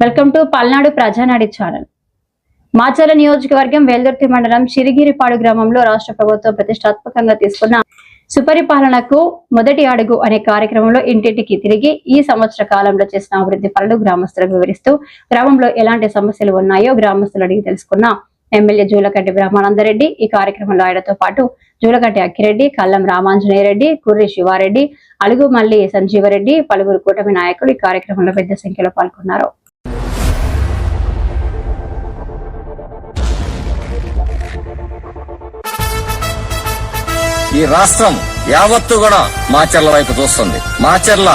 Welcome to Palnadu Prajanadi channel. Macherla నియోజకవర్గం వెల్దుర్తి మండలం చిరిగిరిపాడు గ్రామంలో రాష్ట్ర ప్రభుత్వం ప్రతిష్టాత్మకంగా తీసుకున్న సుపరిపాలనకు మొదటి అడుగు అనే కార్యక్రమంలో ఇంటింటికి తిరిగి ఈ సంవత్సర కాలంలో చేసిన అభివృద్ధి పనులు గ్రామస్తులకు వివరిస్తూ గ్రామంలో ఎలాంటి సమస్యలు ఉన్నాయో గ్రామస్తులు అడిగి తెలుసుకున్న ఎమ్మెల్యే జూలకంటి బ్రహ్మానందరెడ్డి ఈ కార్యక్రమంలో ఆయనతో పాటు జూలకంటి అక్కిరెడ్డి కల్లం రామాంజనేయరెడ్డి కుర్రి శివారెడ్డి అలుగుమల్లి సంజీవరెడ్డి పలువురు కూటమి నాయకులు ఈ కార్యక్రమంలో పెద్ద సంఖ్యలో పాల్గొన్నారు. ఈ రాష్ట్రం యావత్తు కూడా మాచర్ల వైపు చూస్తుంది. మాచర్ల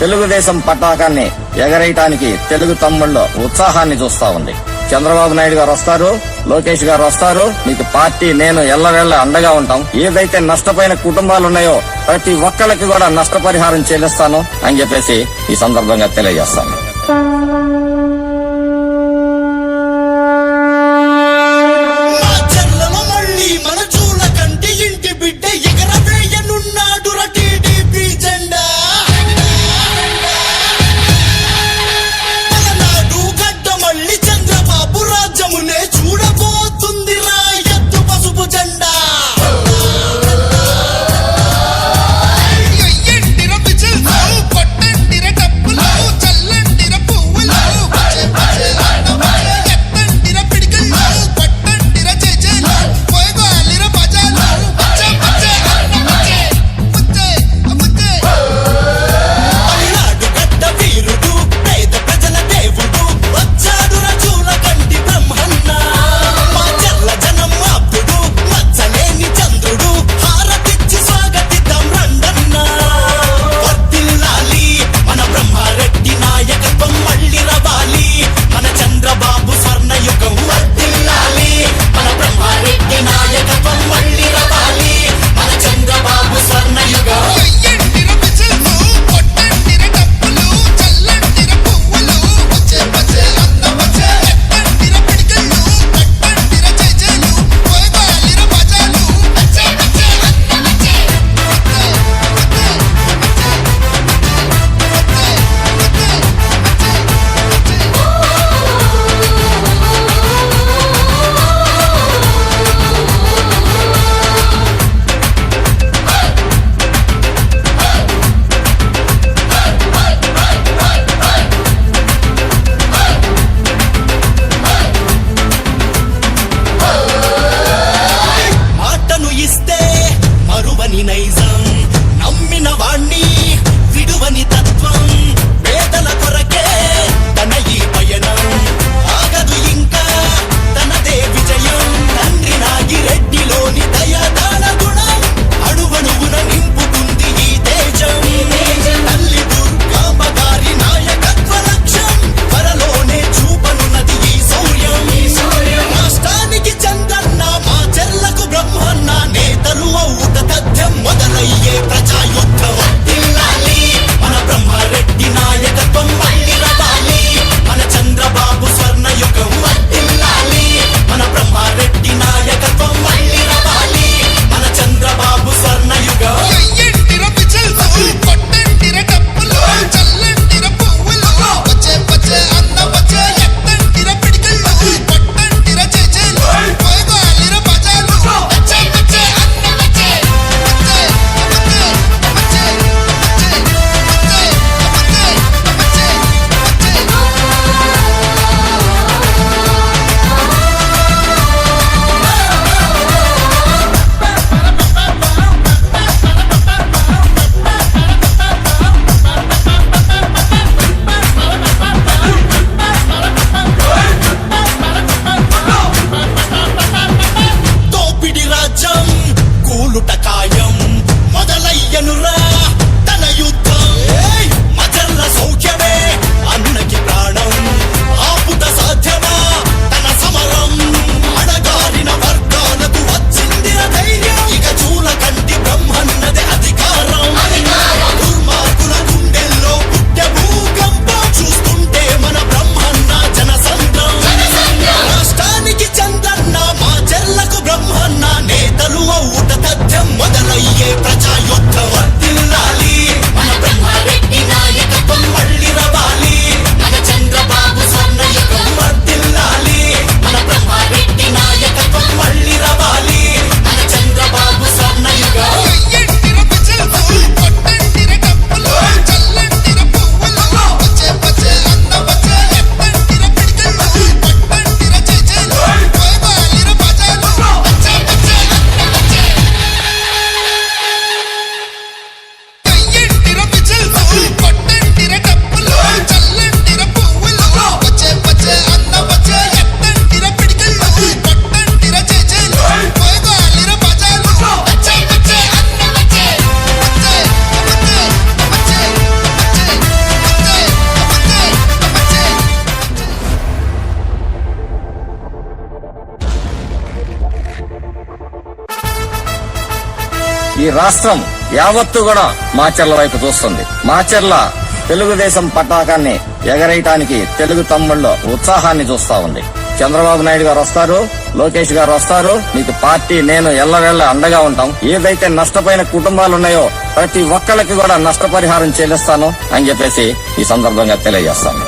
తెలుగుదేశం పతాకాన్ని ఎగరేయటానికి తెలుగు తమ్ముళ్ళు ఉత్సాహాన్ని చూస్తా ఉంది. చంద్రబాబు నాయుడు గారు వస్తారు లోకేష్ గారు వస్తారు మీకు పార్టీ నేను ఎల్లవేళ అండగా ఉంటాం. ఏదైతే నష్టపోయిన కుటుంబాలు ఉన్నాయో ప్రతి ఒక్కళ్ళకి కూడా నష్టపరిహారం చెల్లిస్తాను అని చెప్పేసి ఈ సందర్భంగా తెలియజేస్తాను. ఈ రాష్ట్రం యావత్తు కూడా మాచర్ల వైపు చూస్తుంది. మాచర్ల తెలుగుదేశం పతాకాన్ని ఎగరేయటానికి తెలుగు తమ్ముళ్ళు ఉత్సాహాన్ని చూస్తా ఉంది. చంద్రబాబు నాయుడు గారు వస్తారు లోకేష్ గారు వస్తారు మీకు పార్టీ నేను ఎల్లవేళ్ళ అండగా ఉంటాం. ఏదైతే నష్టపోయిన కుటుంబాలు ఉన్నాయో ప్రతి ఒక్కళ్ళకి కూడా నష్టపరిహారం చెల్లిస్తాను అని చెప్పేసి ఈ సందర్భంగా తెలియజేస్తాను.